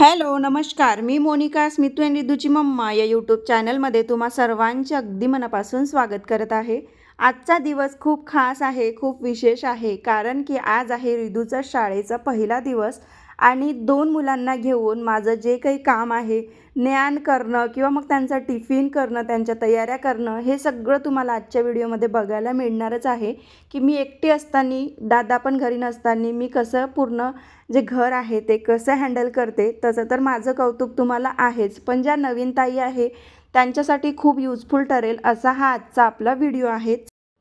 Hello नमस्कार. मी Monika Smitu and रिदूची मम्मा या यूट्यूब चॅनलमध्ये तुम्हा सर्वांचे अगदी मनापासून स्वागत करत आहे. आजचा दिवस खूप खास आहे खूप विशेष आहे कारण की आज आहे रिदूचा शाळेचा पहिला दिवस आणि दोन मुलांना घेऊन माझं जे काही काम आहे ज्ञान करणं किंवा मग त्यांचा टिफिन करणं त्यांच्या तयाऱ्या करणं हे सगळं तुम्हाला आजच्या व्हिडिओमध्ये बघायला मिळणारच आहे. की मी एकटी असताना दादा पण घरी नसताना मी कसं पूर्ण जे घर आहे ते कसं हँडल करते तसं तर माझं कौतुक तुम्हाला आहेच. पण ज्या नवीन ताई आहे त्यांच्यासाठी खूप युजफुल ठरेल असा हा आजचा आपला व्हिडिओ आहे.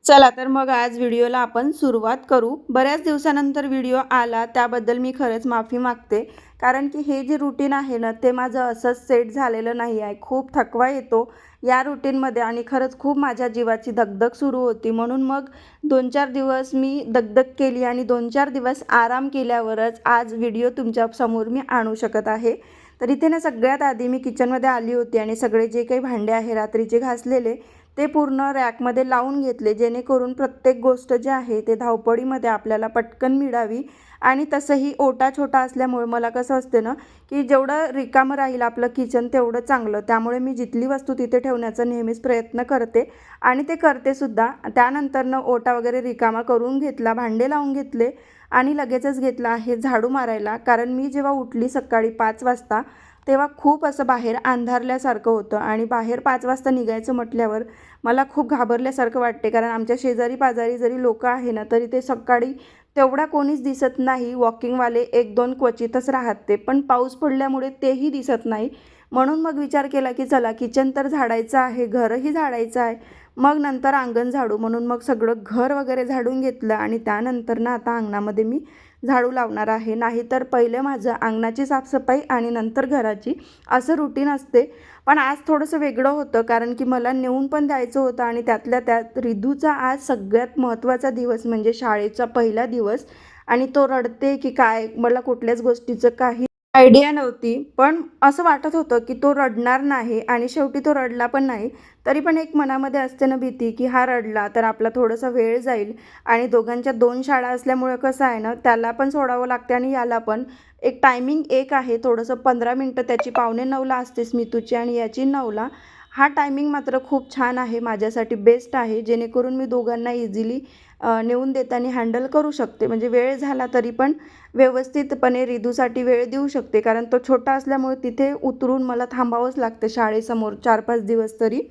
चला तर मग आज व्हिडिओला आपण सुरुवात करू. बऱ्याच दिवसानंतर व्हिडिओ आला त्याबद्दल मी खरंच माफी मागते. कारण की हे जे रुटीन आहे ना ते माझं असंच सेट झालेलं नाही आहे. खूप थकवा येतो या रुटीनमध्ये आणि खरंच खूप माझ्या जीवाची दगदग सुरू होती. म्हणून मग दोन चार दिवस मी दगदग केली आणि दोन चार दिवस आराम केल्यावरच आज व्हिडिओ तुमच्यासमोर मी आणू शकत आहे. तर इथे ना सगळ्यात आधी मी किचनमध्ये आली होती आणि सगळे जे काही भांडे आहे रात्रीचे घासलेले ते पूर्ण रॅकमध्ये लावून घेतले जेणेकरून प्रत्येक गोष्ट जी आहे ते धावपळीमध्ये आपल्याला पटकन मिळावी. आणि तसंही ओटा छोटा असल्यामुळे मला कसं असते ना की जेवढं रिकामं राहील आपलं किचन तेवढं चांगलं. त्यामुळे मी जिथली वस्तू तिथे ठेवण्याचा नेहमीच प्रयत्न करते. आणि ते करते सुद्धा. त्यानंतरनं ओटा वगैरे रिकामा करून घेतला भांडे लावून घेतले आणि लगेचच घेतला आहे झाडू मारायला. कारण मी जेव्हा उठली सकाळी पाच वाजता तेव्हा खूप असं बाहेर अंधारल्यासारखं होतं आणि बाहेर पाच वाजता निघायचं म्हटल्यावर मला खूप घाबरल्यासारखं वाटते. कारण आमच्या शेजारी पाजारी जरी लोक आहे ना तरी ते सकाळी तेवढा कोणीच दिसत नाही. वॉकिंगवाले एक दोन क्वचितच राहते. पण पाऊस पडल्यामुळे तेही दिसत नाही. म्हणून मग विचार केला की चला किचन तर झाडायचं आहे घरही झाडायचं आहे. मग नंतर अंगण झाडू. म्हणून मग सगळं घर वगैरे झाडून घेतलं आणि त्यानंतर ना आता अंगणामध्ये मी झाडू लावणार आहे. नाहीतर पहिले माझं अंगणाची साफसफाई आणि नंतर घराची. असं रुटीन असते. पण आज थोडंसं वेगळं होतं. कारण की मला नेऊन पण द्यायचं होतं आणि त्यातल्या त्यात रिधूचा आज सगळ्यात महत्त्वाचा दिवस म्हणजे शाळेचा पहिला दिवस. आणि तो रडते की काय? मला कुठल्याच गोष्टीचं काही आयडिया नव्हती. पण असं वाटत होतं की तो रडणार नाही आणि शेवटी तो रडला पण नाही. तरी पण एक मनामध्ये असते ना भीती की हा रडला तर आपला थोडासा वेळ जाईल. आणि दोघांच्या दोन शाळा असल्यामुळे कसं आहे ना त्याला पण सोडावं लागते आणि याला पण. एक टायमिंग एक आहे. थोडंसं पंधरा मिनटं त्याची पावणे नऊला असते स्मितूची आणि याची नऊला. हा टायमिंग मात्र खूप छान आहे. माझ्यासाठी बेस्ट आहे. जेणेकरून मी दोघांना इझिली नेऊन देताना हँडल करू शकते. म्हणजे वेळ झाला तरी पण व्यवस्थितपणे रिदूसाठी वेळ देऊ शकते. कारण तो छोटा असल्यामुळे तिथे उतरून मला थांबावंच लागते. शाळेसमोर चार पाच दिवस तरी.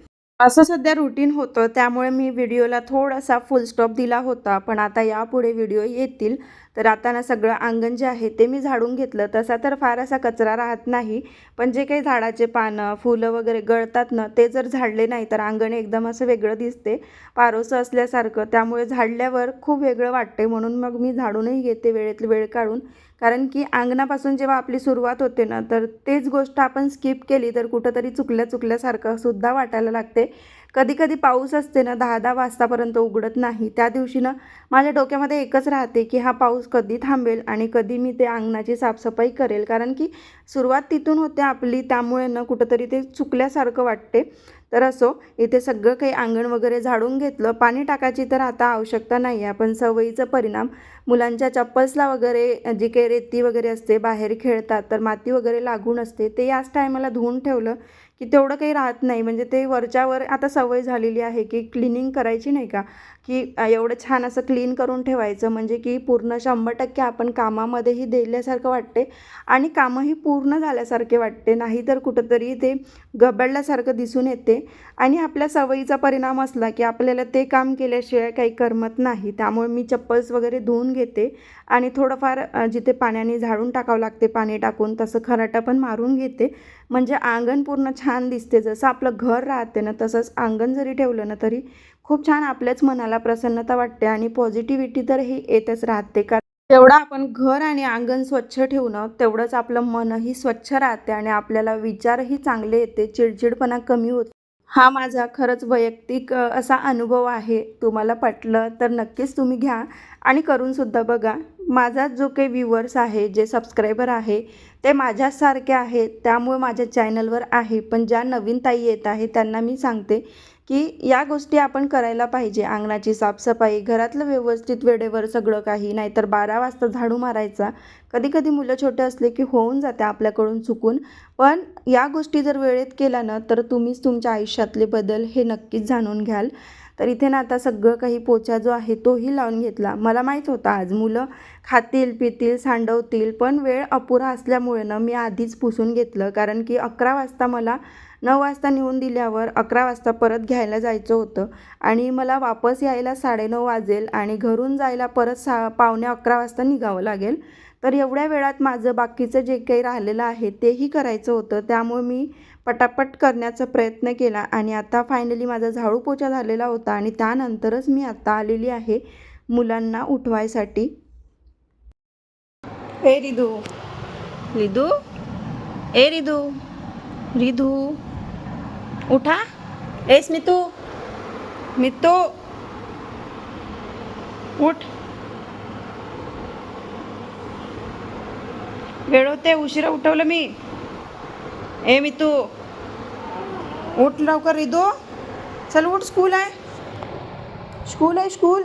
असं सध्या रुटीन होतं त्यामुळे मी व्हिडिओला थोडासा फुल स्टॉप दिला होता. पण आता यापुढे व्हिडिओ येतील. तर आता ना सगळं अंगण जे आहे ते मी झाडून घेतलं. तसा तर फार असा कचरा राहत नाही. पण जे काही झाडाचे पानं फुलं वगैरे गळतात ना ते जर झाडले नाही तर अंगण एकदम असं वेगळं दिसते. पारोसं असल्यासारखं. त्यामुळे झाडल्यावर खूप वेगळं वाटते म्हणून मग मी झाडूनही घेते वेळेत वेळ काढून. कारण की अंगणापासून जेव्हा आपली सुरुवात होते ना तर तेच गोष्ट आपण स्किप केली तर कुठंतरी चुकल्या चुकल्यासारखं सुद्धा वाटायला लागते. कधी कधी पाऊस असते ना दहा दहा वाजतापर्यंत उघडत नाही. त्या दिवशी ना माझ्या डोक्यामध्ये एकच राहते की हा पाऊस कधी थांबेल आणि कधी मी ते अंगणाची साफसफाई करेल. कारण की सुरुवात तिथून होते आपली त्यामुळे ना कुठंतरी ते चुकल्यासारखं वाटते. तर असो इथे सगळं काही अंगण वगैरे झाडून घेतलं पाणी टाकायची तर आता आवश्यकता नाही आहे पण सवयीचा परिणाम मुलांच्या चप्पल्सला वगैरे जी काही रेती वगैरे असते बाहेर खेळतात तर माती वगैरे लागून असते ते याच टायमाला धुवून ठेवलं की तेवढं काही राहत नाही. म्हणजे ते वरच्यावर आता सवय झालेली आहे की क्लिनिंग करायची नाही का? की एवढं छान असं क्लीन करून ठेवायचं. म्हणजे की पूर्ण शंभर टक्के आपण कामामध्येही दिल्यासारखं वाटते आणि कामंही पूर्ण झाल्यासारखे वाटते नाहीतर कुठंतरी ते गबडल्यासारखं दिसून येते आणि आपल्या सवयीचा परिणाम असला की आपल्याला ते काम केल्याशिवाय काही करमत नाही. त्यामुळे मी चप्पल्स वगैरे धुवून घेते आणि थोडंफार जिथे पाण्याने झाडून टाकावं लागते पाणी टाकून तसं खराटा पण मारून घेते. म्हणजे अंगण पूर्ण छान दिसते. जसं आपलं घर राहते ना तसंच अंगण जरी ठेवलं ना तरी खूप छान आपल्याच मनाला प्रसन्नता वाटते आणि पॉझिटिव्हिटी तर ही येतच राहते. कारण जेवढं आपण घर आणि अंगण स्वच्छ ठेवणं तेवढंच आपलं मनही स्वच्छ राहते आणि आपल्याला विचारही चांगले येते चिडचिडपणा कमी होतो. हा माझा खरंच वैयक्तिक असा अनुभव आहे. तुम्हाला पटलं तर नक्कीच तुम्ही घ्या आणि करूनसुद्धा बघा. माझा जो काही व्ह्युअर्स आहे जे सबस्क्रायबर आहे ते माझ्यासारखे आहेत. त्यामुळे माझ्या चॅनलवर आहे. पण ज्या नवीन ताई येत आहे त्यांना मी सांगते की या गोष्टी आपण करायला पाहिजे. अंगणाची साफसफाई घरातलं व्यवस्थित वेळेवर सगळं काही नाहीतर बारा वाजता झाडू मारायचा. कधी कधी मुलं छोटे असले की होऊन जाते आपल्याकडून चुकून. पण या गोष्टी जर वेळेत केल्या ना तर तुम्हीच तुमच्या आयुष्यातले बदल हे नक्कीच जाणून घ्याल. तर इथे ना आता सगळं काही पोचा जो आहे तोही लावून घेतला. मला माहीत होता आज मुलं खातील पितील सांडवतील पण वेळ अपुरा असल्यामुळे ना मी आधीच पुसून घेतलं. कारण की अकरा वाजता मला नऊ वाजता नेऊन दिल्यावर अकरा वाजता परत घ्यायला जायचं होतं. आणि मला वापस यायला साडेनऊ वाजेल आणि घरून जायला परत सा पावणे अकरा वाजता निघावं लागेल. तर एवढ्या वेळात माझं बाकीचं जे काही राहिलेलं आहे तेही करायचं होतं. त्यामुळे मी पटापट करण्याचा प्रयत्न केला आणि आता फायनली माझा झाडू पोछा झालेला होता आणि त्यानंतरच मी आता आलेली आहे मुलांना उठवायसाठी. ए रिधू रिधू ए रिधू रिधू उठा. एस मितू. मितू. उठ. वेळ होते उशिरा उठवलं मी. ए मितू. उठ लवकर रिधू चल उठ स्कूल आहे. स्कूल आहे स्कूल.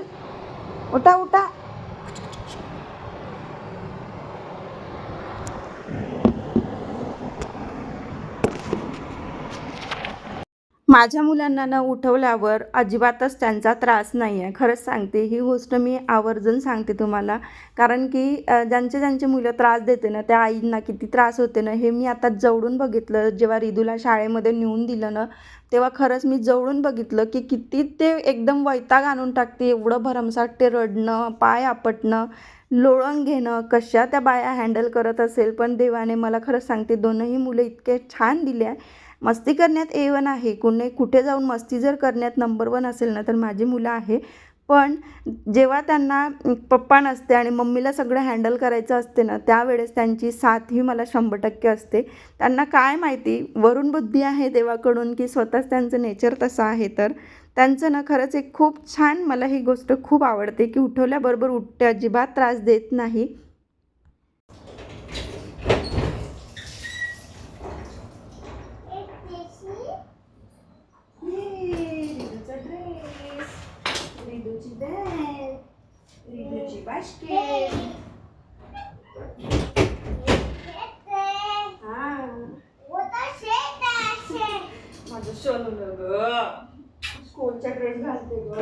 उठा उठा. माझ्या मुलांना न उठवल्यावर अजिबातच त्यांचा त्रास नाही आहे खरंच सांगते ही गोष्ट मी आवर्जून सांगते तुम्हाला. कारण की ज्यांचे ज्यांचे मुलं त्रास देते ना त्या आईंना किती त्रास होते ना हे मी आता जवळून बघितलं. जेव्हा रिदूला शाळेमध्ये नेऊन दिलं ना तेव्हा खरंच मी जवळून बघितलं की किती ते एकदम वैताग आणून टाकते. एवढं भरमसाट ते रडणं पाय आपटणं लोळण घेणं कशा त्या बाया हँडल करत असेल. पण देवाने मला खरंच सांगते दोनही मुलं इतके छान दिले आहे. मस्ती करण्यात ए वन आहे. कुणी कुठे जाऊन मस्ती जर करण्यात नंबर वन असेल ना तर माझी मुलं आहे. पण जेव्हा त्यांना पप्पा नसते आणि मम्मीला सगळं हँडल करायचं असते ना त्यावेळेस त्यांची साथ ही मला शंभर टक्के असते. त्यांना काय माहिती वरून बुद्धी आहे देवाकडून की स्वतःच त्यांचं नेचर तसं आहे तर? त्यांचं ना खरंच एक खूप छान मला ही गोष्ट खूप आवडते की उठवल्याबरोबर उठते अजिबात त्रास देत नाही रिदूचा ड्रेस रिदूची बॅग रिदूची बास्केट हा माझं सोनूलं ग स्कूलचा ड्रेस घालते ग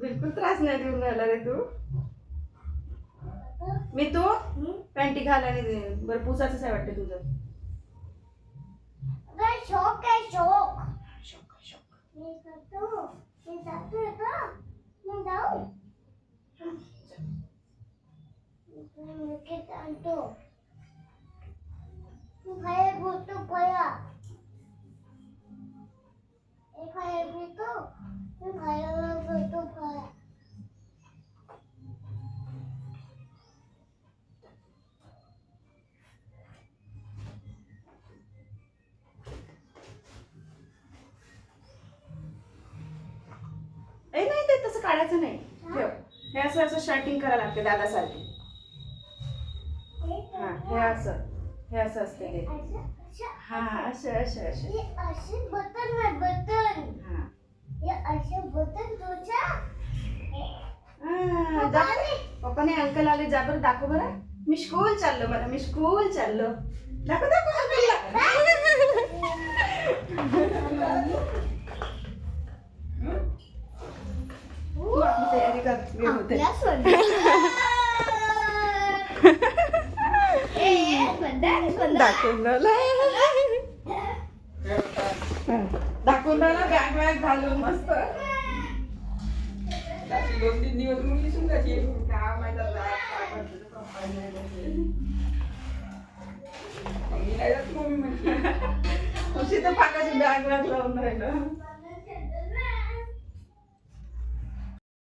बिलकुल त्रास नाही देऊन राहिला रे तू. मी तू? पॅन्टी घालायला दे बरं पुसाचंच आहे वाटतं तुझं. शौक आहे शौक शोक शोक मी मी जातो का मी जाऊ. मी केक आणतो. तू बोलतो पया मी बोलतो पया काढायचं नाही. ठेव. हे असं असं शर्टिंग करायला लागते दादासारखी. हा हे असं. हे असं असते ते. हा असं असं असं. हे हा. हे हा. पप्पाने अंकल आले. जा बरं दाखव बरं. मी स्कूल चाललो बरं. मी स्कूल चाललो. दाखव दाखव तयारी करते होते. दाखवून दाखवून बॅग बॅग घालून मस्त. दोन तीन दिवस मुली पप्पा नाही म्हणते. मम्मी नाही जात, मम्मी म्हणते. उशी तर पाकाची बॅग बॅग लावून राहिलं.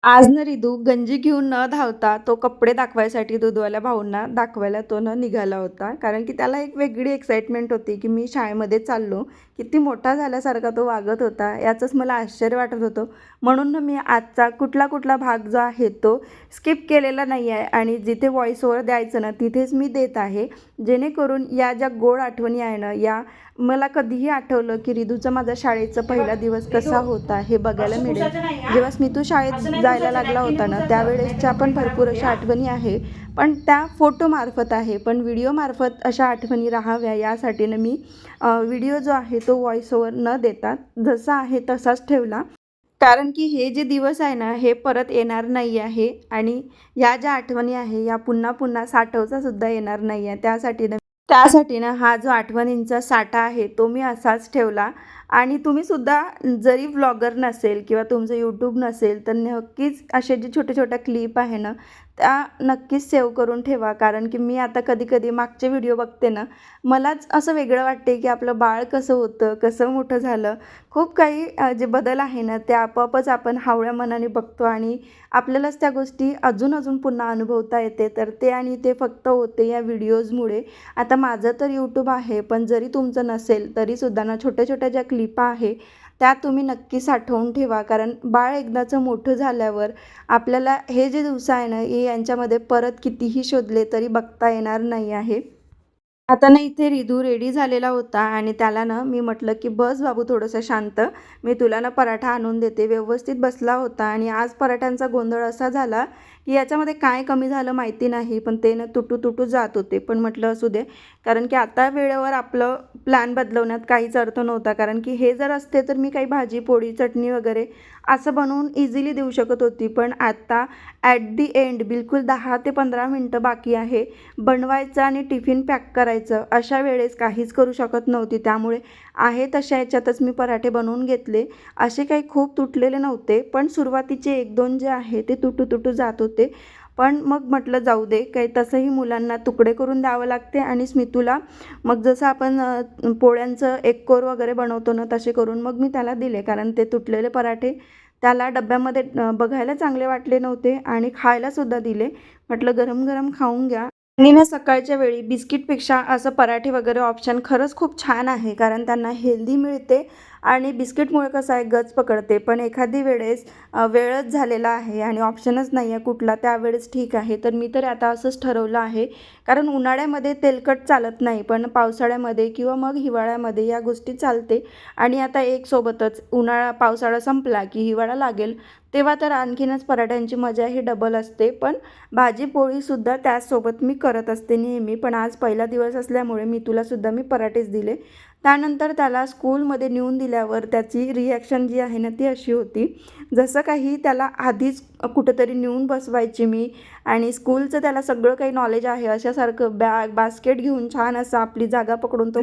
आज न रिदू गंजी घेऊन न धावता तो कपडे दाखवायसाठी दूधवाल्या भाऊंना दाखवायला तो न निघाला होता. कारण की त्याला एक वेगळी एक्साइटमेंट होती की मी शाळेमध्ये चाललो किती मोठा झाल्यासारखा तो वागत होता याचंच मला आश्चर्य वाटत होतं. म्हणून ना मी आजचा कुठला कुठला भाग जो आहे तो स्किप केलेला नाही आहे आणि जिथे व्हॉइस ओव्हर द्यायचं ना तिथेच मी देत आहे. जेणेकरून या ज्या गोड आठवणी आहे ना या मला कधीही आठवलं की रिदूचा माझा शाळेचा पहिला दिवस कसा होता हे बघायला मिळेल. जेव्हा स्मितू शाळेत जायला लागला होता ना त्यावेळेसच्या पण भरपूर अशा आठवणी आहे. पण त्या फोटोमार्फत आहे पण व्हिडिओमार्फत अशा आठवणी राहाव्या यासाठीनं मी व्हिडिओ जो आहे तो व्हॉइस ओव्हर न देता जसा आहे तसाच ठेवला. कारण की हे जे दिवस आहे ना हे परत येणार नाही आहे आणि या ज्या आठवणी आहे या पुन्हा पुन्हा साठवता सुद्धा येणार नाही आहे. त्यासाठी ना त्यासाठी ना हा जो आठवणींचा साठा आहे तो मी असाच ठेवला. आणि तुम्ही सुद्धा जरी व्लॉगर नसेल किंवा तुमचं यूट्यूब नसेल तर नक्कीच असे जे छोटे छोट्या क्लिप आहे ना त्या नक्कीच सेव्ह करून ठेवा. कारण की मी आता कधी कधी मागचे व्हिडिओ बघते ना मलाच असं वेगळं वाटते की आपलं बाळ कसं होतं कसं मोठं झालं. खूप काही जे बदल आहे ना ते आपोआपच आपण हावळ्या मनाने बघतो आणि आपल्यालाच त्या गोष्टी अजून अजून पुन्हा अनुभवता येते. तर ते आणि ते फक्त होते या व्हिडिओजमुळे. आता माझं तर यूट्यूब आहे पण जरी तुमचं नसेल तरीसुद्धा ना छोट्या छोट्या ज्या क्लिपा आहे त्या तुम्ही नक्की साठवून ठेवा. कारण बाळ एकदाचं मोठं झाल्यावर आपल्याला हे जे दिवस आहे ना हे यांच्यामध्ये परत कितीही शोधले तरी बघता येणार नाही आहे. आता ना इथे रिधू रेडी झालेला होता आणि त्याला ना मी म्हटलं की बस बाबू थोडंसं शांत. मी तुला ना पराठा आणून देते. व्यवस्थित बसला होता आणि आज पराठ्यांचा गोंधळ असा झाला याच्यामध्ये काय कमी झालं माहिती नाही पण ते ना तुटू तुटू जात होते. पण म्हटलं असू दे. कारण की आता वेळेवर आपलं प्लॅन बदलवण्यात काहीच अर्थ नव्हता. कारण की हे जर असते तर मी काही भाजी पोळी चटणी वगैरे असं बनवून इझिली देऊ शकत होती. पण आता ॲट दी एंड बिलकुल दहा ते पंधरा मिनटं बाकी आहे. बनवायचं आणि टिफिन पॅक करायचं अशा वेळेस काहीच करू शकत नव्हती. त्यामुळे आहे तशा याच्यातच मी पराठे बनवून घेतले. असे काही खूप तुटलेले नव्हते पण सुरुवातीचे एक दोन जे आहे ते तुटू तुटू जात होते. पण मग म्हटलं जाऊ दे काही तसंही मुलांना तुकडे करून द्यावं लागते आणि स्मितूला मग जसं आपण पोळ्यांचं एक कोर वगैरे बनवतो ना तसे करून मग मी त्याला दिले. कारण ते तुटलेले पराठे त्याला डब्यामध्ये बघायला चांगले वाटले नव्हते आणि खायलासुद्धा दिले. म्हटलं गरम गरम खाऊन घ्या. आणि ना सकाळच्या वेळी बिस्किटपेक्षा असं पराठे वगैरे ऑप्शन खरंच खूप छान आहे. कारण त्यांना हेल्दी मिळते आणि बिस्किटमुळे कसं आहे गच पकडते. पण एखादी वेळेस वेळच झालेला आहे आणि ऑप्शनच नाही आहे कुठला त्यावेळेस ठीक आहे. तर मी तर आता असंच ठरवलं आहे. कारण उन्हाळ्यामध्ये तेलकट चालत नाही पण पावसाळ्यामध्ये किंवा मग हिवाळ्यामध्ये या गोष्टी चालते. आणि आता एक सोबतच उन्हाळा पावसाळा संपला की हिवाळा लागेल तेव्हा तर आणखीनच पराठ्यांची मजा ही डबल असते. पण भाजी पोळीसुद्धा त्याचसोबत मी करत असते नेहमी. पण आज पहिला दिवस असल्यामुळे मी तुलासुद्धा मी पराठेच दिले. त्यानंतर त्याला स्कूलमध्ये नेऊन दिल्यावर त्याची रिॲक्शन जी आहे ना ती अशी होती. जसं काही त्याला आधीच कुठंतरी नेऊन बसवायची मी आणि स्कूलचं त्याला सगळं काही नॉलेज आहे अशासारखं बॅग बास्केट घेऊन छान असं आपली जागा पकडून तो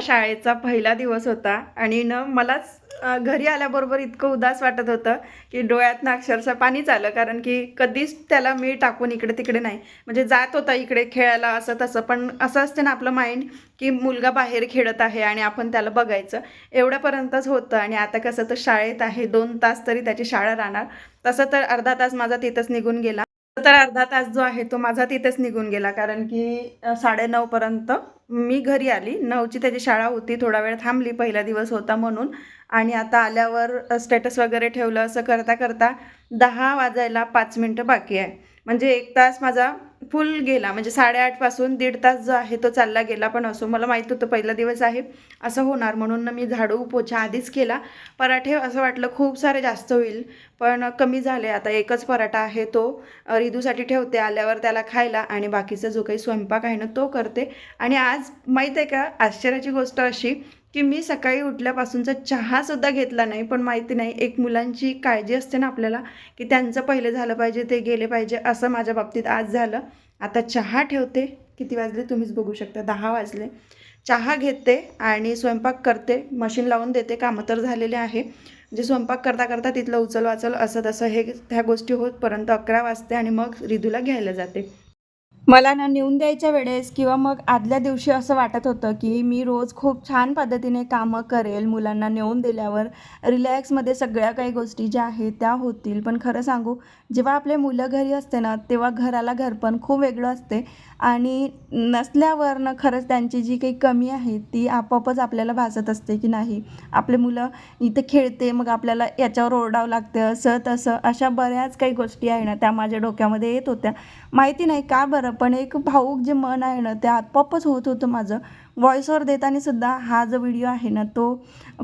शाळेचा पहिला दिवस होता आणि न मलाच घरी आल्याबरोबर इतकं उदास वाटत होतं की डोळ्यातनं अक्षरशः पाणीच आलं. कारण की कधीच त्याला मी टाकून इकडे तिकडे नाही. म्हणजे जात होता इकडे खेळायला असं तसं. पण असं असते ना आपलं माइंड की मुलगा बाहेर खेळत आहे आणि आपण त्याला बघायचं. एवढ्यापर्यंतच होतं आणि आता कसं तर शाळेत आहे. दोन तास तरी त्याची शाळा राहणार. तसं तर अर्धा तास माझा तिथंच निघून गेला. तर अर्धा तास जो आहे तो माझा तिथेच निघून गेला. कारण की साडेनऊपर्यंत मी घरी आली. नऊची त्याची शाळा होती. थोडा वेळ थांबली. पहिला दिवस होता म्हणून. आणि आता आल्यावर स्टेटस वगैरे ठेवलं असं करता करता दहा वाजायला पाच मिनटं बाकी आहे. म्हणजे एक तास माझा फुल गेला. म्हणजे साडेआठपासून दीड तास जो आहे तो चालला गेला पण असो. मला माहीत होतं पहिला दिवस आहे असं होणार म्हणून ना मी झाडू पोछा आधीच केला. पराठे असं वाटलं खूप सारे जास्त होईल पण कमी झाले. आता एकच पराठा आहे तो रिदूसाठी ठेवते आल्यावर त्याला खायला आणि बाकीचा जो काही स्वयंपाक आहे ना तो करते. आणि आज माहीत आहे का आश्चर्याची गोष्ट अशी की मी सकाळी उठल्यापासूनचा चहासुद्धा घेतला नाही. पण माहिती नाही एक मुलांची काळजी असते ना आपल्याला की त्यांचं पहिले झालं पाहिजे ते गेले पाहिजे असं माझ्या बाबतीत आज झालं. आता चहा ठेवते. किती वाजले तुम्हीच बघू शकता. दहा वाजले. चहा घेते आणि स्वयंपाक करते. मशीन लावून देते. कामं तर झालेले आहे. म्हणजे स्वयंपाक करता करता तिथलं उचल वाचल असं तसं हे ह्या गोष्टी होतपर्यंत अकरा वाजते आणि मग रिदूला घ्यायला जाते. मला ना नेऊन द्यायच्या वेळेस किंवा मग आदल्या दिवशी असं वाटत होतं की मी रोज खूप छान पद्धतीने कामं करेल मुलांना नेऊन दिल्यावर. रिलॅक्समध्ये सगळ्या काही गोष्टी ज्या आहेत त्या होतील. पण खरं सांगू जेव्हा आपले मुलं घरी असते ना तेव्हा घराला घरपण खूप वेगळं असते. आणि नसल्यावर ना खरंच त्यांची जी काही कमी आहे ती आपोआपच आपल्याला भासत असते की नाही. आपले मुलं इथे खेळते मग आपल्याला याच्यावर ओरडावं लागतं असं तसं अशा बऱ्याच काही गोष्टी आहे ना त्या माझ्या डोक्यामध्ये येत होत्या. माहिती नाही का बरं पण एक भाऊक जे मन आहे ना ते आपोआपच होत होतं माझं. व्हॉइसवर देताना सुद्धा हा जो व्हिडिओ आहे ना तो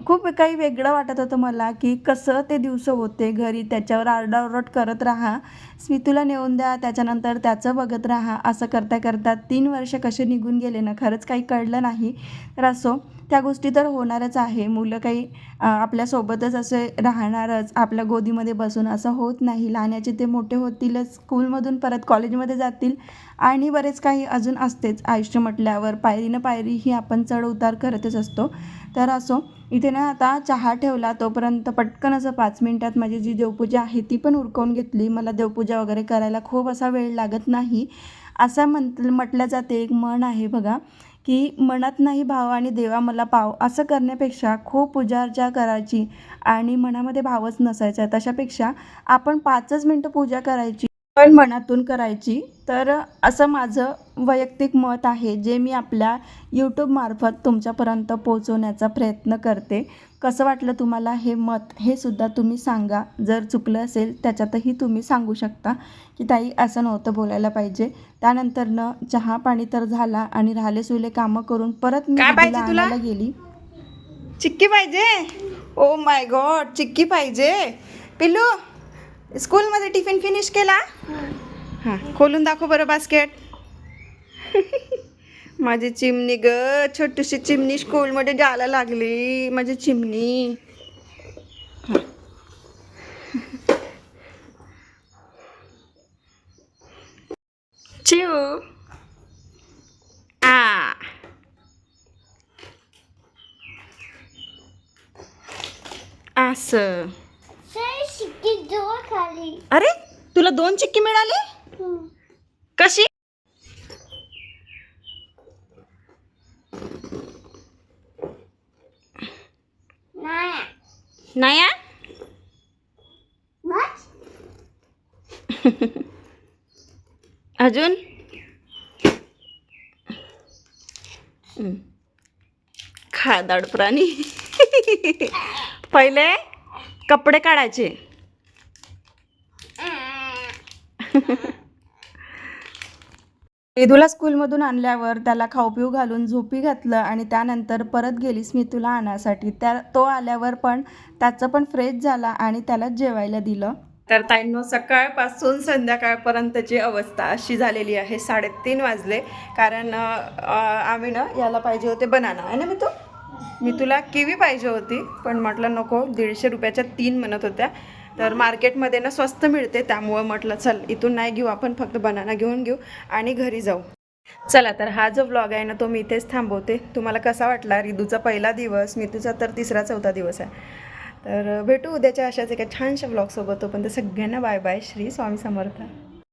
खूप काही वेगळं वाटत होतं मला की कसं ते दिवस होते घरी त्याच्यावर आरडाओरड करत राहा स्मितूला नेऊन द्या त्याच्यानंतर त्याचं बघत राहा असं करता करता तीन वर्ष कसे निघून गेले ना खरंच काही कळलं नाही. तर असो त्या गोष्टी तर होणारच आहे. मुलं काही आपल्यासोबतच असे राहणारच आपल्या गोदीमध्ये बसून असं होत नाही. लहानाचे ते मोठे होतीलच स्कूलमधून परत कॉलेजमध्ये जातील आणि बरेच काही अजून असतेच. आयुष्य म्हटल्यावर पायरीनं पायरी ही आपण चढ उतार करतच असतो. तर असो इथे ना आता चहा ठेवला तोपर्यंत पटकन असं पाच मिनटात माझी जी देवपूजा आहे ती पण उरकवून घेतली. मला देवपूजा वगैरे करायला खूप असा वेळ लागत नाही. असं म्हण म्हटलं जाते. एक म्हण आहे बघा की मनात नाही भाव आणि देवा मला पाव असं करण्यापेक्षा खूप पूजाअर्चा करायची आणि मनामध्ये भावच नसायचा. तशापेक्षा आपण पाचच मिनटं पूजा करायची. पण मनातून करायची. तर असं माझं वैयक्तिक मत आहे जे मी आपल्या यूट्यूबमार्फत तुमच्यापर्यंत पोहोचवण्याचा प्रयत्न करते. कसं वाटलं तुम्हाला हे मत? हे सुद्धा तुम्ही सांगा. जर चुकलं असेल त्याच्यातही तुम्ही सांगू शकता की ताई असं नव्हतं बोलायला पाहिजे. त्यानंतरनं चहा पाणी तर झाला आणि राहिले सुले कामं करून परत मी तुला? गेली. चिक्की पाहिजे? ओ माय गॉड चिक्की पाहिजे. पिल्लू स्कूलमध्ये टिफिन फिनिश केला? हां खोलून दाखव बरं बास्केट. माझी चिमणी ग छोटीशी चिमणी स्कूलमध्ये जायला लागली माझी चिमणी. चिव आ. असं अरे तुला दोन चिक्की मिळाली? कशी? नाही अजून? खादाड प्राणी. पहिले कपडे काढायचे. वेदूला स्कूलमधून आणल्यावर त्याला खाऊ पिऊ घालून झोपी घातलं आणि त्यानंतर परत गेली स्मितूला आणण्यासाठी त्या तो आल्यावर पण त्याचं पण फ्रेश झाला आणि त्याला जेवायला दिलं. तर ताईंनो सकाळपासून संध्याकाळपर्यंतची अवस्था अशी झालेली आहे. साडेतीन वाजले. कारण आम्ही ना याला पाहिजे होते बनाना. आहे ना मी तो मी तुला किवी पाहिजे होती. पण म्हटलं नको दीडशे रुपयाच्या तीन म्हणत होत्या. तर मार्केटमध्ये ना स्वस्त मिळते त्यामुळं म्हटलं चल इथून नाही घेऊ आपण फक्त बनाना घेऊन घेऊ आणि घरी जाऊ. चला तर हा जो व्लॉग आहे ना तो मी इथेच थांबवते. तुम्हाला कसा वाटला? रिदूचा पहिला दिवस मितूचा तर तिसरा चौथा दिवस आहे. तर भेटू उद्याच्या अशाच एका छानशा ब्लॉगसोबत तोपर्यंत सगळ्यांना बाय बाय. श्री स्वामी समर्थ.